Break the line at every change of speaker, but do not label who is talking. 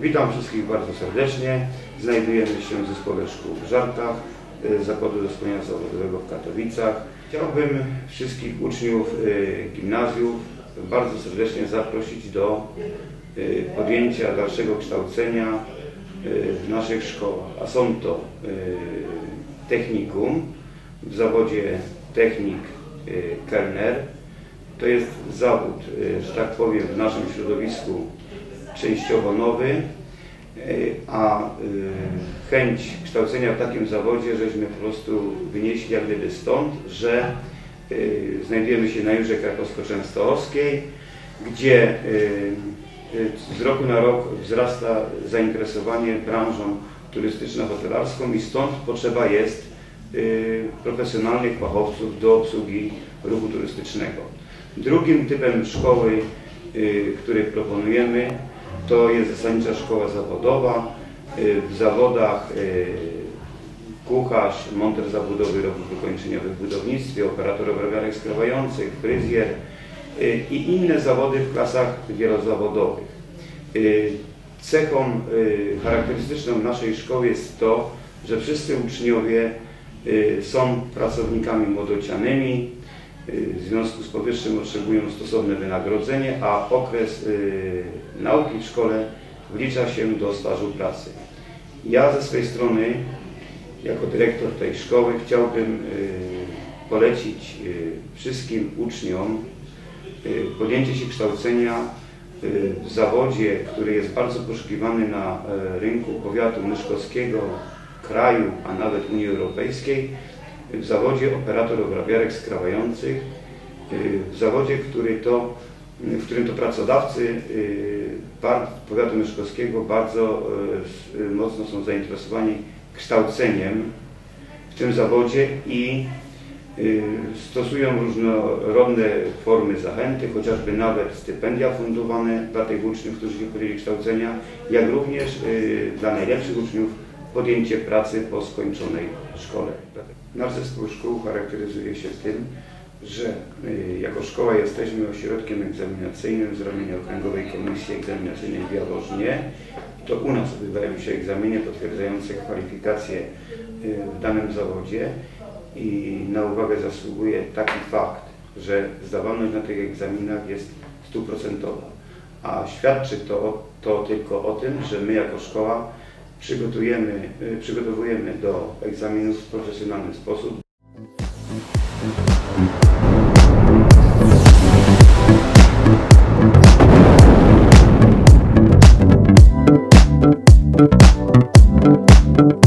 Witam wszystkich bardzo serdecznie. Znajdujemy się w zespole szkół w Żarkach, y, Zakładu Doskonalenia Zawodowego w Katowicach. Chciałbym wszystkich uczniów y, gimnazjów bardzo serdecznie zaprosić do y, podjęcia dalszego kształcenia w naszych szkołach. A są to technikum w zawodzie technik kelner, to jest zawód, y, że tak powiem, w naszym środowisku częściowo nowy, y, a y, chęć kształcenia w takim zawodzie, żeśmy po prostu wynieśli jak gdyby stąd, że znajdujemy się na Jurze Krakowsko-Częstochowskiej, gdzie z roku na rok wzrasta zainteresowanie branżą turystyczno-hotelarską i stąd potrzeba jest profesjonalnych fachowców do obsługi ruchu turystycznego. Drugim typem szkoły, y, który proponujemy, to jest zasadnicza szkoła zawodowa. Y, W zawodach y, kucharz, monter zabudowy robót wykończeniowych w budownictwie, operator obrabiarek skrawających, fryzjer i inne zawody w klasach wielozawodowych. Cechą charakterystyczną naszej szkoły jest to, że wszyscy uczniowie są pracownikami młodocianymi, w związku z powyższym otrzymują stosowne wynagrodzenie, a okres y, nauki w szkole wlicza się do stażu pracy. Ja ze swojej strony, jako dyrektor tej szkoły, chciałbym y, polecić y, wszystkim uczniom podjęcie się kształcenia w zawodzie, który jest bardzo poszukiwany na e, rynku powiatu myszkowskiego, kraju, a nawet Unii Europejskiej, w zawodzie operator obrabiarek skrawających, y, w zawodzie, który to, w którym to pracodawcy y, powiatu myszkowskiego bardzo y, s- mocno są zainteresowani kształceniem w tym zawodzie i y, stosują różnorodne formy zachęty, chociażby nawet stypendia fundowane dla tych uczniów, którzy się podjęli kształcenia, jak również y, dla najlepszych uczniów podjęcie pracy po skończonej szkole. Nasz zespół szkół charakteryzuje się tym, że y, jako szkoła jesteśmy ośrodkiem egzaminacyjnym z ramienia Okręgowej Komisji Egzaminacyjnej w Jaworznie. To u nas odbywają się egzaminy potwierdzające kwalifikacje y, w danym zawodzie i na uwagę zasługuje taki fakt, że zdawalność na tych egzaminach jest stuprocentowa, a świadczy to, to tylko o tym, że my jako szkoła przygotujemy, y, przygotowujemy do egzaminów w profesjonalny sposób.
Thank